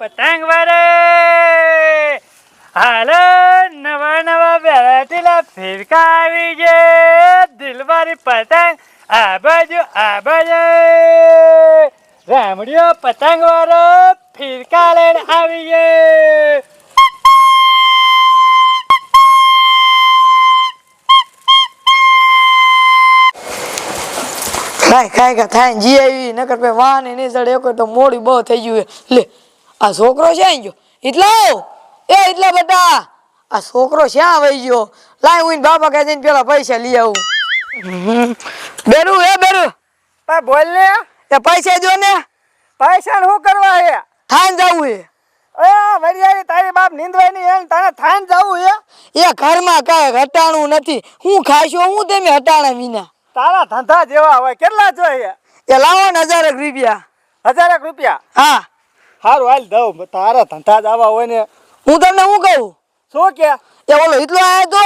પતંગ વારે. હાલો, નવા નવા વેરાટીલા ફિરકા આવી છે દિલવારી પતંગ, આ બાજુ આ બાજુ. રામડીઓ પતંગ વાળો ફિરકા લઈને આવી છે કાંઈ ખાય કાંઈ થાય જી આવી. નકર પે વાહન એ નહીં ચડે એક તો મોડી બહુ થઈ ગયું લે. આ છોકરો ક્યાં ગયો એટલા એ એટલા બધા આ છોકરો શ્યાં વહી ગયો? લાય હું બાપા કહે જઈને પેલા પૈસા લઈ આવું. બેરું એ બેરું. બોલ ને. એ પૈસા જો ને. પૈસા શું કરવા હે? થાન જવું હે. એ વરિયાળી તારી બાપ નીંદવાની એમ તને થાન જવું હે? એ ઘરમાં કાંઈ હટાણું નથી. હું ખાશો હું તમે હટાણા વિના. તારા ધંધા જેવા હોય કેટલા જોઈએ એ લાવો ને હજારેક રૂપિયા. હજારેક રૂપિયા? હા. સારું હાલ દઉં. તારા ધંધા જ આવા હોય ને. હું તમને શું કહું? શું કે? એ ઓલો એટલો આવ્યો તો?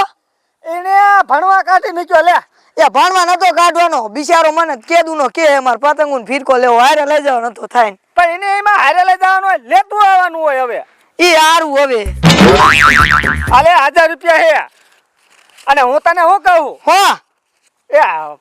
એને ભણવા કાઢી નીચો લે. એ ભણવા નતો કાઢવાનો. બિચારો મને કેદું નો કે માર પતંગુ ને ફીરકો લેવો. હારે લઈ જવાનો નતો થાય ને પણ એને એમાં હારે લઈ જવાનું હોય લેતું આવવાનું હોય હવે. એ હારું હવે. હાલે હજાર રૂપિયા હે. અને હું તને શું કહું? હા. એ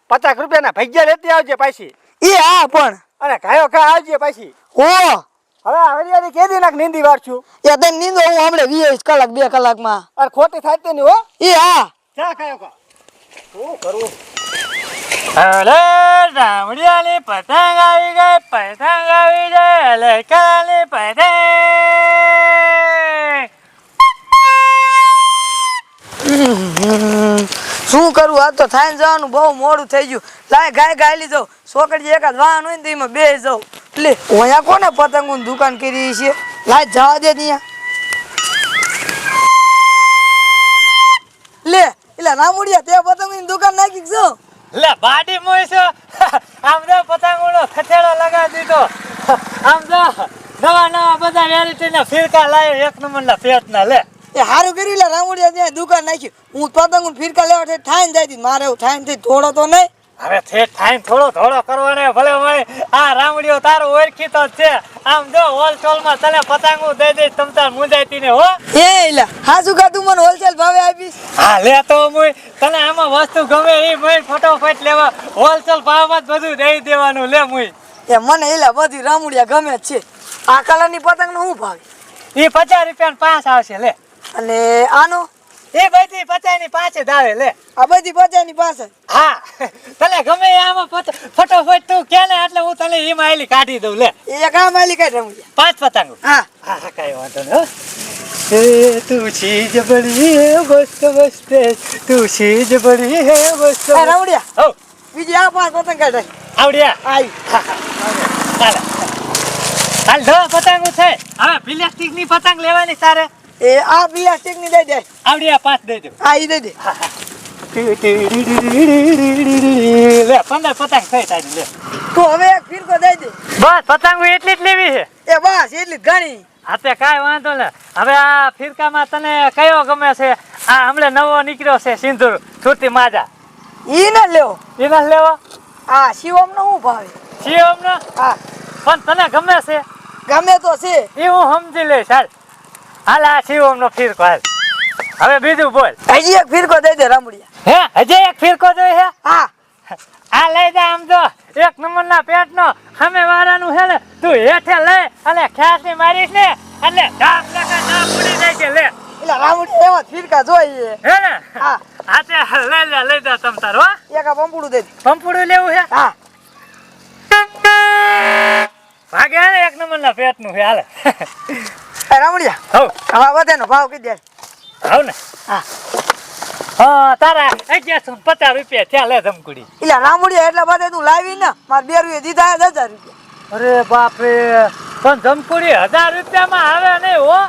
પચાસ રૂપિયાના ભૈયા લેતી આવજે પાછી. એ હા પણ. અને ઘાયો ઘા આવજે પાછી. હો. હવે આ હરિયાળી કેદી નાખ નીંદી વાર છું એ તને નીંદો હું હમણે વીસ કલાક બે કલાકમાં. અરે ખોટી થાય તે નહીં હો. ઈ હા. ચા ખાયો કા? શું કરું? અરે રામડિયાની પતંગ આવી ગઈ પતંગ આવી ગઈ લડકાની પતંગ. હમ, શું કરું? આ તો થાય જવાનું બહુ મોડું થઈ ગયું. લાય ગાય ગાય લીધો. છોકરી એકાદ વાહન હોય ને તો એમાં બે જાઉં. લે અહીંયા કોને પતંગોની દુકાન કરી છે? લાય જવા દે ત્યાં. લે એટલે રામુડિયા તે પતંગોની દુકાન નાખી છો. લે બાડી મોઈસો આમ જો પતંગોનો ખથેડો લગાવી દીધો. આમ તો નવા નવા બધા વેરાયટીના ફિરકા લાવ્યો એક નંબરના પેટના લે. એ હારું કર્યું લે રામુડિયા ત્યાં દુકાન નાખી હું પતંગો ફિરકા લેવા થાય ને જાય મારે એવું થાય ને થઈ થોડો તો નહીં. હવે ઠેઠ થાય થોડો થોડો કરવાનો ભલે મને આ રામડીઓ તારો ઓળખીતો જ છે. આમ જો હોલસેલમાં તને પતંગો દઈ દઈ તમ તાર મુંજાતી ને હો. એ લે હા શું કા તું મને હોલસેલ ભાવે આપીશ? હા લે તો મુય. તને આમાં વસ્તુ ગમે એ મુય ફટોફટ લેવા હોલસેલ ભાવમાં જ બધું દઈ દેવાનું લે મુય. એ મને એલા બધી રામુડિયા ગમે છે. આ કલરની પતંગ નો શું ભાવે? એ પચાસ રૂપિયા પાંચ આવશે લે. અને આનો? એ બધી પચાસની પાંચ જ લે. આ બધી પચાસની પાસે. હા. તને ગમે આમાં ફટોફટ તું કે ને એટલે હું તને એમાં આલી કાઢી દઉં લે. એ એક માયલી કાઢી દઉં પાંચ પતંગો. હા. હા કઈ વાંધો નહીં એ તું ચીજ બડી હે મસ્ત મસ્ત. તું ચીજ બડી હે મસ્ત એ રામુડિયા હો. બીજી આ પાંચ પતંગ કાઢે. આવડ્યા? આવી હાલ હાલ દો પતંગો છે. હવે પ્લાસ્ટિકની પતંગ લેવાની તારે. એ આ પ્લાસ્ટિકની દઈ દે. આવડી આ પાંચ દઈ દે. આ ઈ દઈ દે. લે પંદર પતંગ થઈ તારી લે. તું હવે એક ફીરકો દઈ દે. બસ પતંગો એટલી જ લેવી છે. એ બસ એટલી જ ઘણી. હા તે કાંઈ વાંધો ને. હવે આ ફિરકામાં તને કયો ગમે છે? આ હમણાં નવો નીકળ્યો છે સિંદૂર છૂટી માજા. ઈ ન લેવો. એને જ લેવો? આ શિવમ નો શું ભાવે? શિવમ નો હા. પણ તને ગમે છે? ગમે તો છે. એ હું સમજી લઈશ હાલ. હાલ આ શિવમ નો ફિરકો હાલ. હવે બીજું બોલ. હજી એક ફિરકો દઈ દે રામડિયા. હે હજી એક ફિરકો જોઈ હે? હા. આ લઈ જા આમ જો. એક નંબર ના પેટ નો અમે વારાનું છે ને તું હેઠે લઈ અને ખ્યાસની મારીશ ને એટલે ધામ લખા ના પડી જાય કે લે. એટલે રામડી એવા ફીરકા જોઈએ. હે ને? હા. હા તે લઈ લે લઈ જા તમ તાર હો. એક આ પંપુડું દે. પંપુડું લેવું હે? હા. ભાગે એક નંબર ના પેટનું છે હાલે. એ રામુડિયા હવ. હવે વધેનો ભાવ કઈ દે. હવ ને. હા. હા તારા અગિયારસો પચાસ રૂપિયા લે ધમકુડી. એટલે રામુડિયા એટલે બધે તું લાવી ને મારે બે રૂપિયા દીધા હે હજાર રૂપિયા. અરે બાપ રે પણ ધમકુડી હજાર રૂપિયામાં આવે નહીં હો.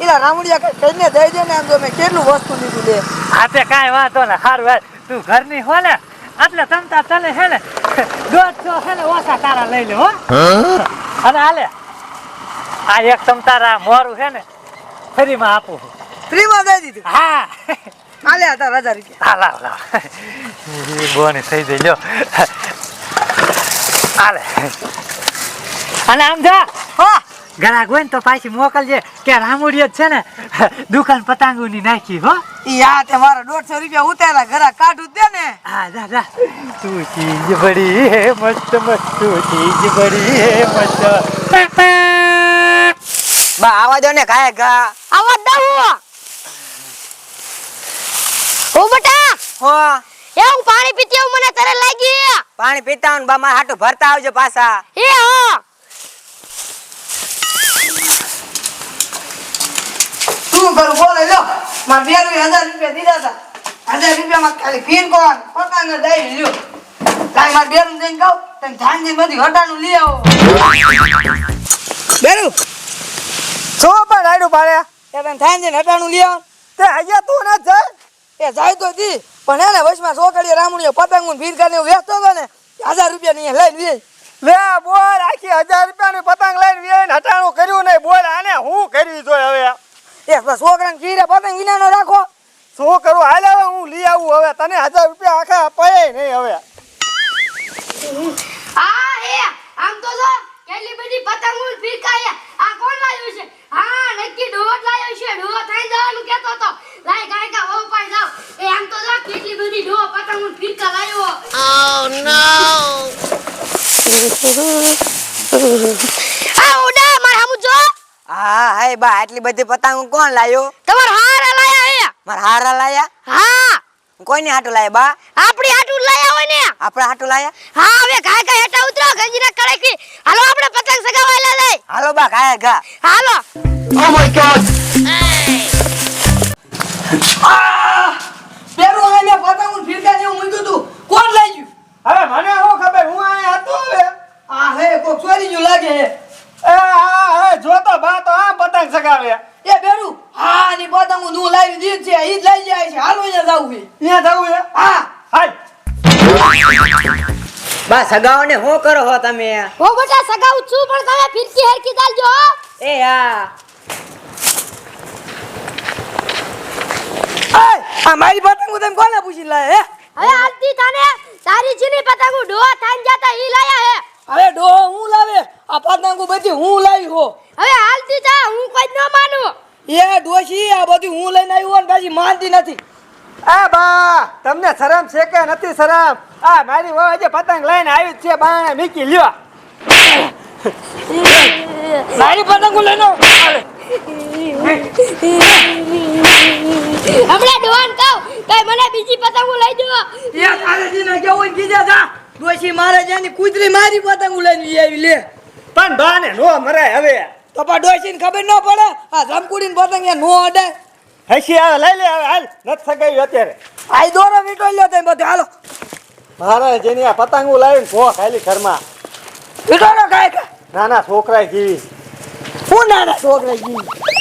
એટલે રામુડિયા કઈ દઈ દે ને એમ તો મેં કેટલું વસ્તુ લીધું લે. આ તે કાંઈ વાંધો ને સારું હાલ તું ઘરની હો ને એટલે તમતા તને હે ને દોઢસો હે ને ઓછા તારા લઈ લે હો? અને હાલે. આ એક તમતારા મોરું છે ને ફ્રીમાં આપું છું. ફ્રીમાં દઈ દીધું? હા. હાલે હતા હજાર રૂપિયા. હા લાવ લાવ. એ થઈ જઈ લ્યો. હાલે. અને આમ જા. હા. ઘરાક હોય ને તો પાછી મોકલજે કે રામુડિયો જ છે ને દુકાન પતંગોની નાખી હો. ઈ આ તે મારા દોઢસો રૂપિયા ઉતાર્યા ઘરા કાઢું દે ને. હા જા જા. તું ચીજ બડી હે મસ્ત મસ્ત તું ચીજ બડી હે મસ્ત. બા આવા દો ને કાય ગા. આવા દઉં ઓ બટા. હો. એ હું પાણી પીતી આવું મને તરે લાગી. પાણી પીતા હું બા મારા હાટું ભરતા આવજો પાછા. એ હો. શું કરું બોલે લો. માર બેન હજાર રૂપિયા દીધા હતા. હજાર રૂપિયામાં ખાલી ફીર કોણ? પોતાને દઈ લ્યો. લાય મારા બેન જઈને કહું તમે ધાનજી બધી હટાનું લઈ આવો. બેરું શું પણ રાડું પાડે. તને તમે ધાનજી હટાનું લઈ આવો તે અહીંયા તું ન જાય. એ જાય તો દી. પણ એને વચમાં છોકરીએ રામણીઓ પતંગ ફીર કરીને વ્યસ્ત હતો ને હજાર રૂપિયા ની લઈને વે લે બોલ આખી હજાર રૂપિયાની પતંગ લઈને વેન હટાણું કર્યું નહીં. બોલ આને હું કરવી જોઈએ હવે? એ બસ છોકરાને કીરે પતંગ વિના રાખો. શું કરું? હાલ હવે હું લઈ આવું હવે. તને હજાર રૂપિયા આખા પડે નહીં હવે. આ હે આમ તો જો. કેટલી બધી પતંગો ફિરકાય આ કોણ લાવ્યું છે? હા નક્કી ડોટ લાવ્યો છે. ડો થઈ જવાનું કેતો તો લાય ગાય કા હો પાઈ જાવ એ આમ તો જો કેટલી બધી ડો પતંગો ફીકા લાવ્યો. આ ઉડા માર હમુ જો. હા હાય બા આટલી બધી પતંગ કોણ લાવ્યો તમાર હારા લાયા હે માર હારા લાયા? હા. કોઈને હાટુ લાયા બા? આપણી આટું લાયા હોય ને. આપણા હાટુ લાયા? હા હવે ગાય કા હેઠા ઉતરો ગંજીના કડકી હાલો આપણે પતંગ સગાવાયલા જાય. હાલો બા કાય ગા. હાલો. ઓ માય ગોડ પેરો આને પતંગ ફિરકા જેવું મૂક્યું તું. કોણ લઈ ગયું? હવે મને હો ખબર? હું આ હતો હવે. આ હે કોક ચોરી ગયું લાગે હે. એ હા હા જો તો બા તો આ પતંગ સગાવે. એ બેરુ હા ની પતંગ હું લાવી દીધી છે ઈ જ લઈ જાય છે. હાલો અહીંયા જાવું છે. ત્યાં જવું છે? હા. હાલ. બા સગાઓ ને શું કરો હો તમે? હો બેટા સગાઉ છું પણ તમે ફિરકી હરકી ચાલજો એ હા. આ આ મારી પતંગ તમે કોને પૂછી લાય હે? હવે આલતી તને તારી જીની પતંગ ડો થાન જાતા ઈ લાયા હે. અરે ડો હું લાવે? આ પતંગ બધી હું લાવી હો. હવે હાલતી જા હું કોઈ ન માનું. એ ડોશી આ બધી હું લઈને આવ્યો ને પછી માનતી નથી. આ બા તમને શરમ છે કે નથી શરમ? આ મારી વહુ આજે પતંગ લઈને આવી જ છે બાણે મીકી લ્યો. મારી પતંગ લઈને. હમણાં ડોન કહું કઈ મને બીજી પતંગ લઈ દો. એ તારેજીને કેવું હોય તા કીધે જા. ડોશી મારે જેની કૂતરી મારી પતંગ લઈને આવી લે. પણ બાને નો મરાય હવે. તો પણ ડોશીને ખબર ન પડે આ જમકુડીને પતંગ એ નો અડે. હસી આવે લઈ લે હવે હાલ. નથી સગાઈ અત્યારે. આઈ દોરો વીટો લ્યો તમે બધું હાલો. મારે જેની આ પતંગો લાવીને ભો ખાલી ઘરમાં. વીટો નો કાંઈ કાંઈ. નાના છોકરા જેવી. હું નાના છોકરા જી